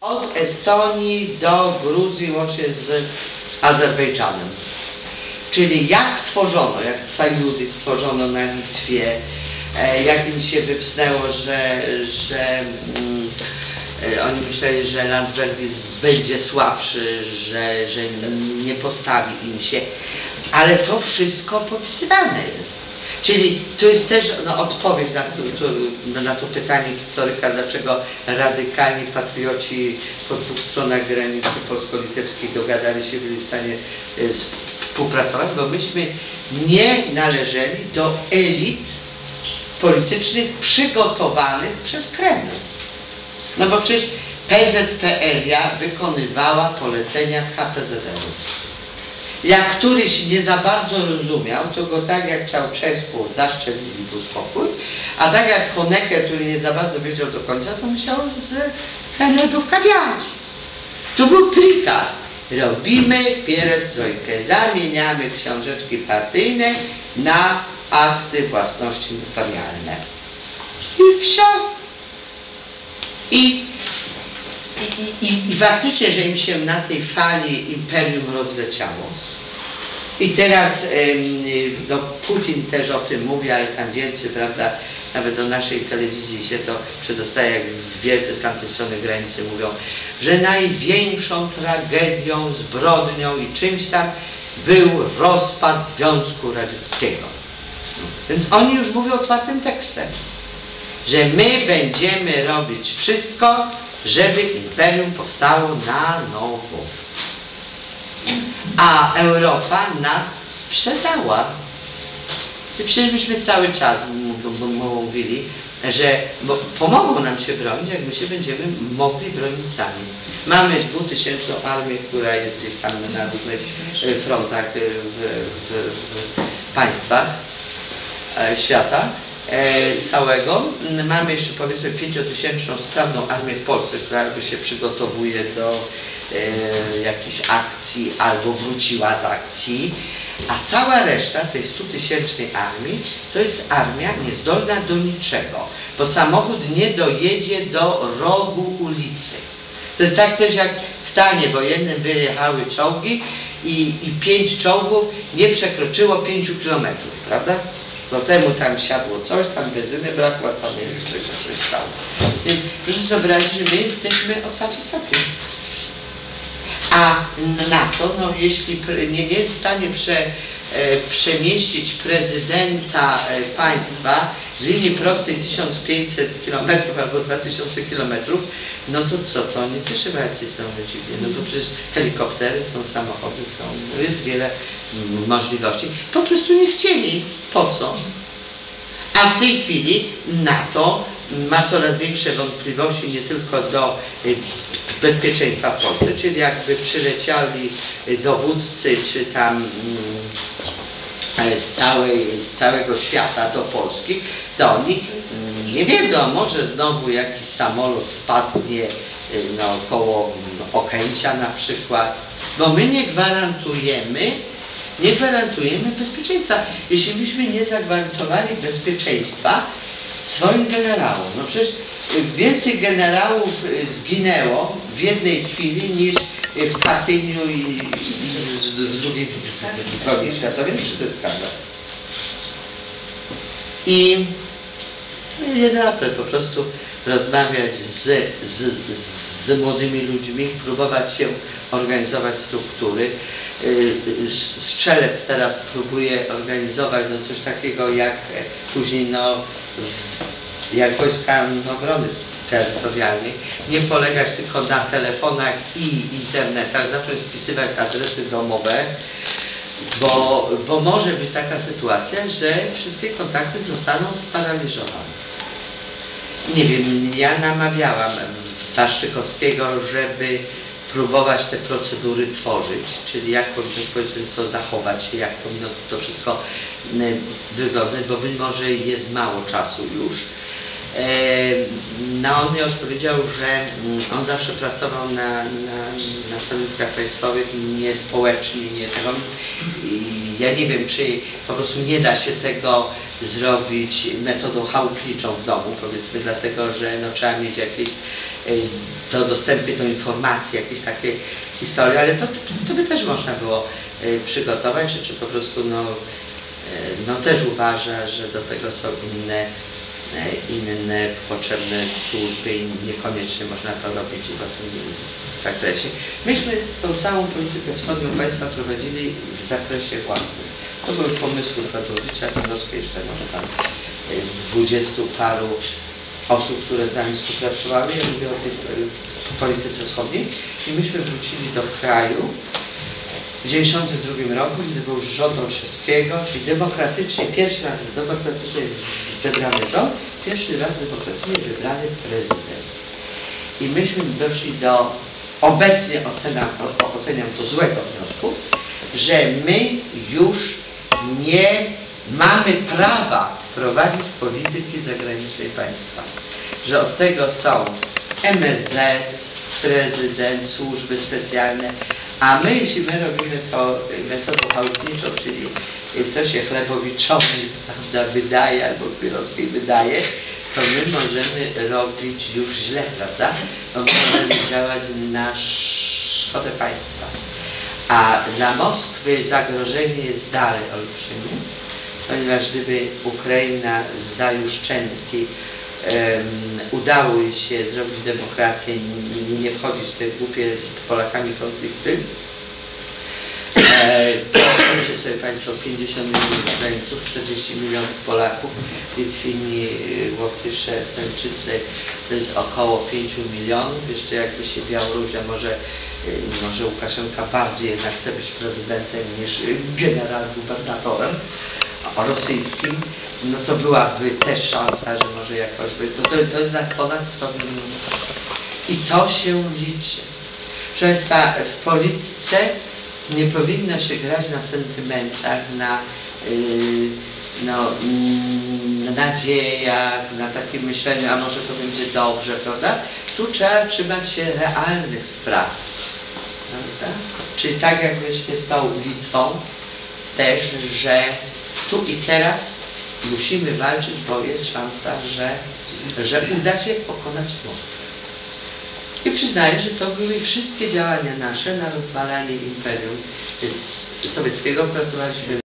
Od Estonii do Gruzji łącznie z Azerbejdżanem. Czyli jak tworzono, jak sajudy stworzono na Litwie, e, jak im się wypsnęło, że, że mm, e, oni myśleli, że Landsbergis będzie słabszy, że, że nie postawi im się. Ale to wszystko popisywane jest. Czyli to jest też no, odpowiedź na to, to, na to pytanie historyka, dlaczego radykalni patrioci po dwóch stronach granicy polsko-litewskiej dogadali się, byli w stanie e, współpracować, bo myśmy nie należeli do elit politycznych przygotowanych przez Kreml. No bo przecież PZPR wykonywała polecenia KPZR-u. Jak któryś nie za bardzo rozumiał, to go tak jak Czałczesku zaszczelili był spokój, a tak jak Honecker, który nie za bardzo wiedział do końca, to musiał z Henedówka wiać. To był prikaz. Robimy pierestrojkę, zamieniamy książeczki partyjne na akty własności notarialne. I wsio. I i, i, I faktycznie, że im się na tej fali imperium rozleciało. I teraz no, Putin też o tym mówi, ale tam więcej, prawda, nawet do naszej telewizji się to przedostaje, jak wielcy z tamtej strony granicy mówią, że największą tragedią, zbrodnią i czymś tam był rozpad Związku Radzieckiego. Więc oni już mówią otwartym tekstem, że my będziemy robić wszystko, żeby imperium powstało na nowo. A Europa nas sprzedała. I przecież myśmy cały czas mówili, że pomogą nam się bronić, jak my się będziemy mogli bronić sami. Mamy dwutysięczną armię, która jest gdzieś tam na różnych e, frontach e, w, w, w państwach e, świata całego. Mamy jeszcze powiedzmy pięciotysięczną sprawną armię w Polsce, która jakby się przygotowuje do e, akcji albo wróciła z akcji, a cała reszta tej stutysięcznej armii to jest armia niezdolna do niczego, bo samochód nie dojedzie do rogu ulicy. To jest tak też jak w stanie wojennym wyjechały czołgi i, i pięć czołgów nie przekroczyło pięciu kilometrów, prawda? Bo temu tam siadło coś, tam benzyny brakło, a tam jeszcze coś stało. Więc proszę sobie wyobrazić, że my jesteśmy otwarci całkiem. A na to, no, jeśli nie, nie jest w stanie prze, przemieścić prezydenta e, państwa w linii prostej 1500 km albo 2000 km, no to co, to oni też jacyś są dziwnie. No to przecież helikoptery są, samochody są, no jest wiele możliwości. Po prostu nie chcieli. Po co? A w tej chwili NATO ma coraz większe wątpliwości nie tylko do y, bezpieczeństwa w Polsce, czyli jakby przyleciali y, dowódcy czy tam mm, e, z, całej, z całego świata do Polski, to oni mm, nie wiedzą, może znowu jakiś samolot spadnie y, no, koło mm, Okęcia na przykład, bo my nie gwarantujemy nie gwarantujemy bezpieczeństwa. Jeśli byśmy nie zagwarantowali bezpieczeństwa swoim generałom, no przecież więcej generałów y, zginęło w jednej chwili niż w Katyniu i, w drugiej wojnie światowej, czy to jest skandal. I jeden apel, po prostu rozmawiać z, z, z młodymi ludźmi, próbować się organizować struktury, Y, strzelec teraz próbuje organizować no coś takiego jak później no, jak wojska obrony terytorialnej, nie polegać tylko na telefonach i internetach, zacząć spisywać adresy domowe, bo, bo może być taka sytuacja, że wszystkie kontakty zostaną sparaliżowane. Nie wiem, ja namawiałam Waszczykowskiego, żeby próbować te procedury tworzyć, czyli jak powinno społeczeństwo zachować się, jak powinno to wszystko wyglądać, bo być może jest mało czasu już. No on mi odpowiedział, że mm, on zawsze pracował na, na, na stanowiskach państwowych, nie społecznie, nie tego, ja nie wiem, czy po prostu nie da się tego zrobić metodą chałupniczą w domu, powiedzmy, dlatego, że no, trzeba mieć jakieś do dostępy do informacji, jakieś takie historie, ale to, to, by też można było y, przygotować, czy, czy po prostu no, y, no też uważa, że do tego są inne, e, inne potrzebne służby i niekoniecznie można to robić w własnym zakresie. Myśmy tą całą politykę wschodnią państwa prowadzili w zakresie własnym. To były pomysły Chodowicza, Dąbrowskiej, jeszcze może tam e, dwudziestu paru osób, które z nami współpracowały. Ja mówię o tej polityce wschodniej i myśmy wrócili do kraju w 1992 roku, kiedy był rząd Olszewskiego, czyli demokratycznie, pierwszy raz demokratycznie wybrany rząd, pierwszy raz demokratycznie wybrany prezydent. I myśmy doszli do, obecnie oceniam, o- oceniam to złego wniosku, że my już nie mamy prawa prowadzić polityki zagranicznej państwa. Że od tego są MSZ, prezydent, służby specjalne, a my, jeśli my robimy to metodą chałupniczą, czyli co się chlebowiczowi prawda, wydaje albo Kwiatkowskiej wydaje, to my możemy robić już źle, prawda? Bo my możemy działać na szkodę państwa. A dla Moskwy zagrożenie jest dalej olbrzymie, ponieważ gdyby Ukraina za Juszczenki em, udało jej się zrobić demokrację i nie, wchodzić w te głupie z Polakami konflikty, e, to wiecie sobie Państwo 50 milionów Ukraińców, 40 milionów Polaków, Litwini, Łotysze, Estończycy, to jest około 5 milionów. Jeszcze jakby się Białoruś, a może, y, może Łukaszenka bardziej jednak chce być prezydentem niż y, general-gubernatorem rosyjskim, no to byłaby też szansa, że może jakoś by, to, to, to jest nas ponad 100 milionów. I to się liczy. Proszę Państwa, w polityce nie powinno się grać na sentymentach, na, yy, no, na nadziejach, na takim myśleniu, a może to będzie dobrze, prawda? Tu trzeba trzymać się realnych spraw. Prawda? Czyli tak jak myśmy z tą Litwą też, że tu i teraz musimy walczyć, bo jest szansa, że, że uda się pokonać Moskwę. I przyznaję, że to były wszystkie działania nasze na rozwalanie imperium sowieckiego. Pracowaliśmy